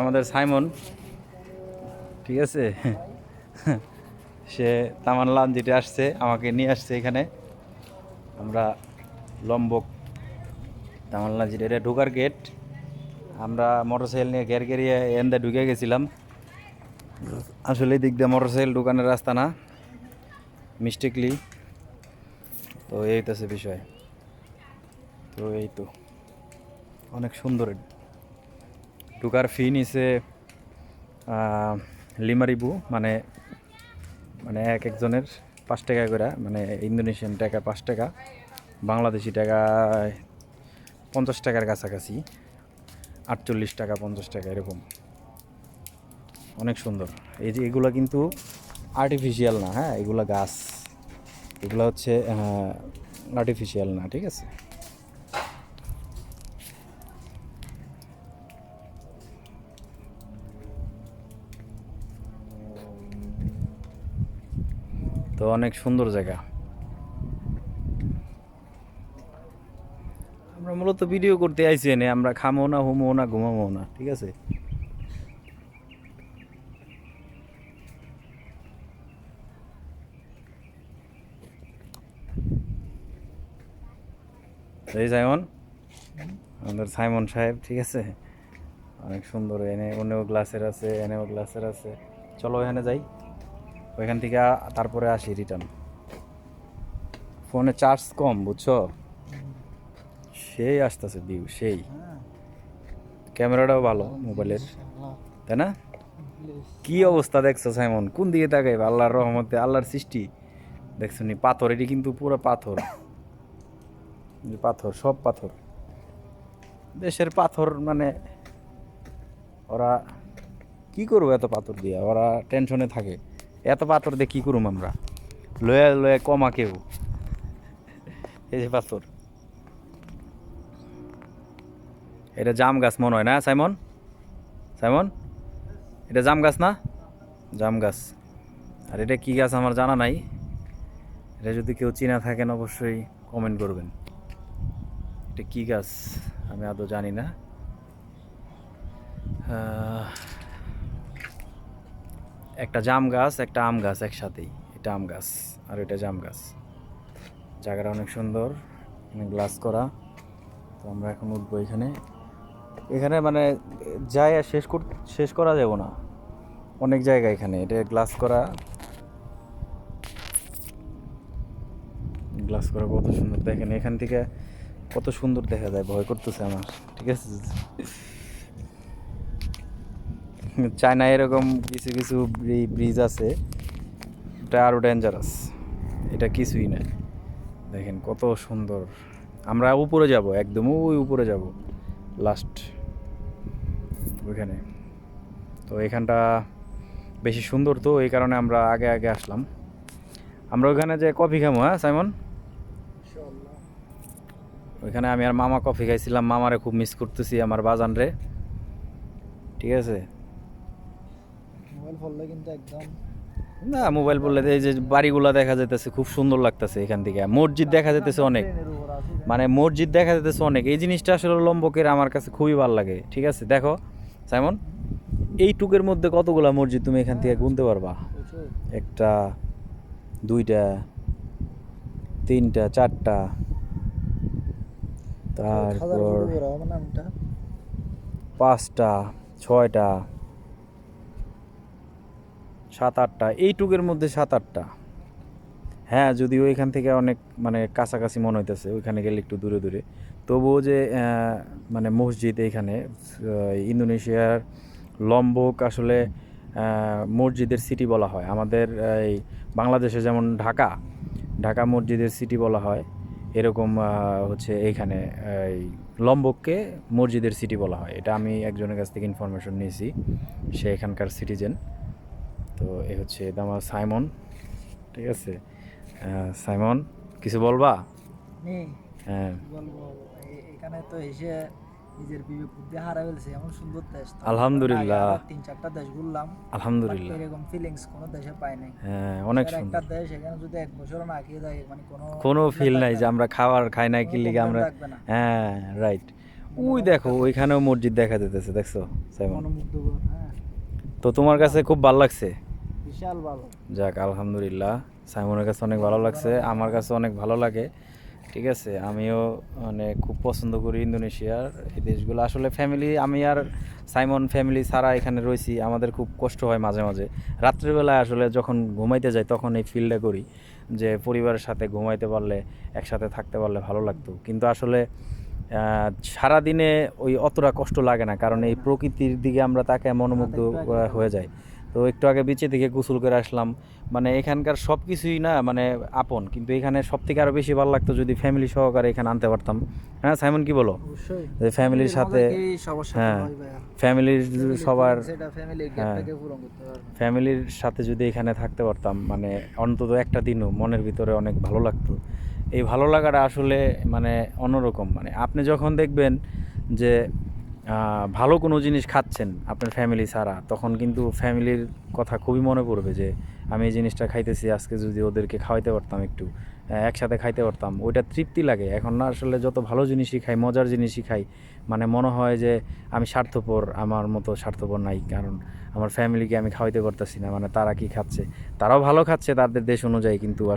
আমাদের সাইমন, ঠিক আছে? সে তামান লাঞ্জিটে আসছে, আমাকে নিয়ে আসছে এখানে। আমরা লম্বক তামান লাঞ্জিটে এটা ঢোকার গেট আমরা মোটরসাইকেল নিয়ে ঘের ঘেরিয়ে এন্দে ঢুকে গেছিলাম। আসলে দিক দিয়ে মোটরসাইকেল ঢুকানোর রাস্তা না মিস্টেকলি তো এই তো বিষয়। তো এই তো, অনেক সুন্দর ঢুকার ফি নিছে লিমারিবু মানে মানে এক একজনের পাঁচ টাকা করে মানে ইন্দোনেশিয়ান টাকা পাঁচ টাকা, বাংলাদেশি টাকা পঞ্চাশ টাকার কাছাকাছি, আটচল্লিশ টাকা পঞ্চাশ টাকা, এরকম। অনেক সুন্দর। এই যে এগুলো কিন্তু আর্টিফিশিয়াল না হ্যাঁ? এগুলো গাছ। এগুলো হচ্ছে আর্টিফিশিয়াল না, ঠিক আছে? তো অনেক সুন্দর জায়গা। আমরা মূলত ভিডিও করতে আইসি এনে, আমরা খামো না, হুমো না ঘুমাবো না, ঠিক আছে? এই সাইমন? আমাদের সাইমন সাহেব, ঠিক আছে? অনেক সুন্দর, এনে অন্য গ্লাসের আছে, এনেও গ্লাসের আছে। চলো এখানে যাই। ওইখান থেকে তারপরে আসি রিটার্ন ফোনে চার্জ কম, বুঝছ? সেই আসতেছে ভিউ সেই। ক্যামেরাটাও ভালো মোবাইলের তাই না? কি অবস্থা দেখছ, সাইমন? কোন দিকে তাকাইবে? আল্লাহর রহমতে, আল্লাহর সৃষ্টি। দেখছ নি, পাথর, এটি কিন্তু পুরো পাথর। পাথর, সব পাথর। দেশের পাথর মানে ওরা কি করব এত পাথর দিয়ে? ওরা টেনশনে থাকে। এত পাথর দিয়ে কি করুম আমরা? লয়ে লয়ে কমা কেউ। এই যে পাথর। এটা জাম গাছ মনে হয় না, সাইমন? সাইমন? এটা জাম গাছ না? জাম গাছ। আর এটা কি গাছ আমার জানা নাই? এটা যদি কেউ চিনা থাকেন অবশ্যই কমেন্ট করবেন। এটা কি গাছ? আমি আদৌ জানি না। একটা জাম গাছ, একটা আম গাছ একসাথেই। এটা আম গাছ আর এটা জাম গাছ। জায়গাটা অনেক সুন্দর গ্লাস করা। তো আমরা এখন উঠবো এখানে। এখানে মানে যাই আর শেষ কর শেষ করা যাব না। অনেক জায়গা এখানে। এটা গ্লাস করা। গ্লাস করা কত সুন্দর। দেখেন এখান থেকে কত সুন্দর দেখা যায়। ভয় করতেছে আমার। ঠিক আছে? চায়না এরকম কিছু কিছু ব্রিজ আছে, এটা আরও ডেঞ্জারাস এটা কিছুই না। দেখেন কত সুন্দর। আমরা উপরে যাব, একদম ওই উপরে যাব লাস্ট ওইখানে। তো এখানটা বেশি সুন্দর তো, এই কারণে আমরা আগে আগে আসলাম। আমরা ওইখানে যে কফি খামো হ্যাঁ সাইমন? ওইখানে আমি আর মামা কফি খাইছিলাম, মামারে খুব মিস করতেছি আমার বাজান রে ঠিক আছে? মোবাইল ফললে কিন্তু একদম না মোবাইল বললে এই যে বাড়িগুলো দেখা যাইতেছে খুব সুন্দর লাগতেছে এখান থেকে। মসজিদ দেখা অনেক। ট্রেনের উপর আছি রে। মানে মসজিদ দেখা যাইতেছে অনেক। এই জিনিসটা আসলে লম্বকের আমার কাছে খুবই ভালো লাগে। ঠিক আছে দেখো। সাইমন এই টুকের মধ্যে কতগুলা মসজিদ তুমি এখান থেকে গুনতে পারবা? একটা দুইটা তিনটা চারটা। তারপর পাঁচটা ছয়টা সাত আটটা এইটুকের মধ্যে সাত আটটা হ্যাঁ যদিও এখান থেকে অনেক মানে কাছাকাছি মনে হইতেছে ওইখানে গেলে একটু দূরে দূরে। তবুও যে মানে মসজিদ আহ, ইন্দোনেশিয়ার লম্বক আসলে মসজিদের সিটি বলা হয়। আমাদের এই বাংলাদেশে যেমন ঢাকা ঢাকা মসজিদের সিটি বলা হয় এরকম হচ্ছে এইখানে এই লম্বককে মসজিদের সিটি বলা হয়। এটা আমি একজনের কাছ থেকে ইনফরমেশন নিয়েছি সে এখানকার সিটিজেন তো এ হচ্ছে এটা আমার সাইমন ঠিক আছে? সাইমন কিছু বলবা? হ্যাঁ। বলব এখানে তো এসে নিজের বিবেক বুদ্ধি হারা ফেলছে এমন সুন্দর দেশ। আলহামদুলিল্লাহ। তিন চারটা দেশ ঘুরলাম আলহামদুলিল্লাহ। এরকম ফিলিংস কোনো দেশে পাই নাই। হ্যাঁ অনেক সুন্দর একটা দেশ এখানে যদি এক বছর না খেয়ে যায় মানে কোনো কোনো ফিল নাই যে আমরা খাবার খাই নাই কি লিগে আমরা হ্যাঁ রাইট ওই দেখো ওইখানেও মসজিদ দেখা যেতেছে দেখছ সাইমন? হ্যাঁ। তো তোমার কাছে খুব ভালো লাগছে? বিশাল ভালো। যাক আলহামদুলিল্লাহ। সাইমনের কাছে অনেক ভালো লাগছে আমার কাছে অনেক ভালো লাগে। ঠিক আছে আমিও মানে খুব পছন্দ করি ইন্দোনেশিয়ার এই দেশগুলো। আসলে ফ্যামিলি আমি আর সাইমন ফ্যামিলি ছাড়া এখানে রয়েছি আমাদের খুব কষ্ট হয় মাঝে মাঝে। রাত্রিবেলায় আসলে যখন ঘুমাইতে যাই তখন এই ফিলটা করি যে পরিবারের সাথে ঘুমাইতে পারলে একসাথে থাকতে পারলে ভালো লাগতো। কিন্তু আসলে সারাদিনে ওই অতটা কষ্ট লাগে না কারণ এই প্রকৃতির দিকে আমরা তাকে মনোমুগ্ধ হয়ে যায় তো একটু আগে বিচে থেকে গোসল করে আসলাম। মানে এখানকার সব কিছুই না মানে আপন। কিন্তু এখানে সব থেকে আরও বেশি ভালো লাগতো যদি ফ্যামিলি সহকারে এখানে আনতে পারতাম। হ্যাঁ সাইমন কি বলো? যে ফ্যামিলির সাথে হ্যাঁ, ফ্যামিলির সবার ফ্যামিলির হ্যাঁ। সাথে যদি এখানে থাকতে পারতাম মানে অন্তত একটা দিনও মনের ভিতরে অনেক ভালো লাগতো। এই ভালো লাগাটা আসলে মানে অন্যরকম। মানে আপনি যখন দেখবেন যে ভালো কোনো জিনিস খাচ্ছেন আপনার ফ্যামিলি ছাড়া, তখন কিন্তু ফ্যামিলির কথা খুবই মনে পড়বে যে, আমি এই জিনিসটা খাইতেছি, আজকে যদি ওদেরকে খাওয়াইতে পারতাম একটু একসাথে খাইতে পারতাম। ওইটা তৃপ্তি লাগে। এখন না, আসলে যত ভালো জিনিসই খাই, মজার জিনিসই খাই মানে মনে হয় যে, আমি স্বার্থপর, আমার মতো স্বার্থপর নাই, কারণ আমার ফ্যামিলিকে আমি খাওয়াইতে পারতেছি না মানে তারা কি খাচ্ছে? তারাও ভালো খাচ্ছে, তাদের দেশ অনুযায়ী কিন্তু আসলে